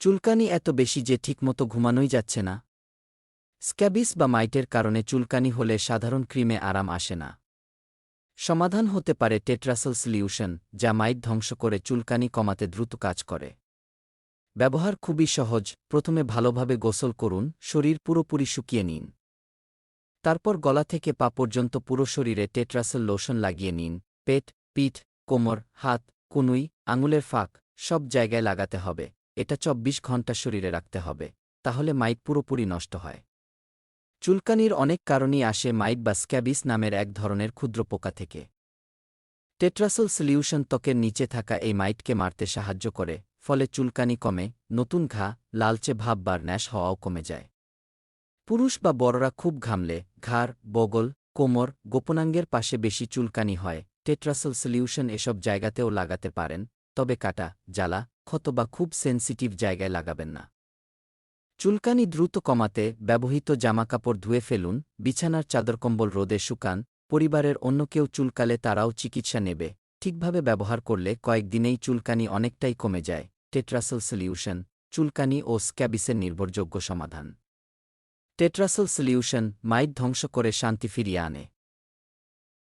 চুলকানি এত বেশি যে ঠিকমতো ঘুমানোই যাচ্ছে না। স্ক্যাবিস বা মাইটের কারণে চুলকানি হলে সাধারণ ক্রিমে আরাম আসে না। সমাধান হতে পারে টেট্রাসল সলিউশন, যা মাইট ধ্বংস করে চুলকানি কমাতে দ্রুত কাজ করে। ব্যবহার খুবই সহজ, প্রথমে ভালোভাবে গোসল করুন, শরীর পুরোপুরি শুকিয়ে নিন। তারপর গলা থেকে পা পর্যন্ত পুরো শরীরে টেট্রাসল লোশন লাগিয়ে নিন, পেট, পিঠ, কোমর, হাত, কুনুই, আঙুলের ফাঁক, সব জায়গায় লাগাতে হবে। এটা চব্বিশ ঘণ্টা শরীরে রাখতে হবে, তাহলে মাইট পুরোপুরি নষ্ট হয়। চুলকানির অনেক কারণই আসে মাইট বা স্ক্যাবিস নামের এক ধরনের ক্ষুদ্র পোকা থেকে। টেট্রাসল সলিউশন ত্বকের নিচে থাকা এই মাইটকে মারতে সাহায্য করে, ফলে চুলকানি কমে, নতুন ঘা, লালচে ভাব বা ন্যাশ হওয়াও কমে যায়। পুরুষ বা বড়রা খুব ঘামলে, ঘাড়, বগল, কোমর, গোপনাঙ্গের পাশে বেশি চুলকানি হয়, টেট্রাসল সলিউশন এসব জায়গাতেও লাগাতে পারেন তবে কাটা, জ্বালা, ক্ষত বা খুব সেন্সিটিভ জায়গায় লাগাবেন না। চুলকানি দ্রুত কমাতে ব্যবহৃত জামাকাপড় ধুয়ে ফেলুন, বিছানার চাদরকম্বল রোদে শুকান, পরিবারের অন্য কেউ চুলকালে তারাও চিকিৎসা নেবে। ঠিকভাবে ব্যবহার করলে কয়েকদিনেই চুলকানি অনেকটাই কমে যায়। টেট্রাসল সলিউশন, চুলকানি ও স্ক্যাবিসের নির্ভরযোগ্য সমাধান। টেট্রাসল সলিউশন মাইট ধ্বংস করে শান্তি ফিরিয়ে আনে।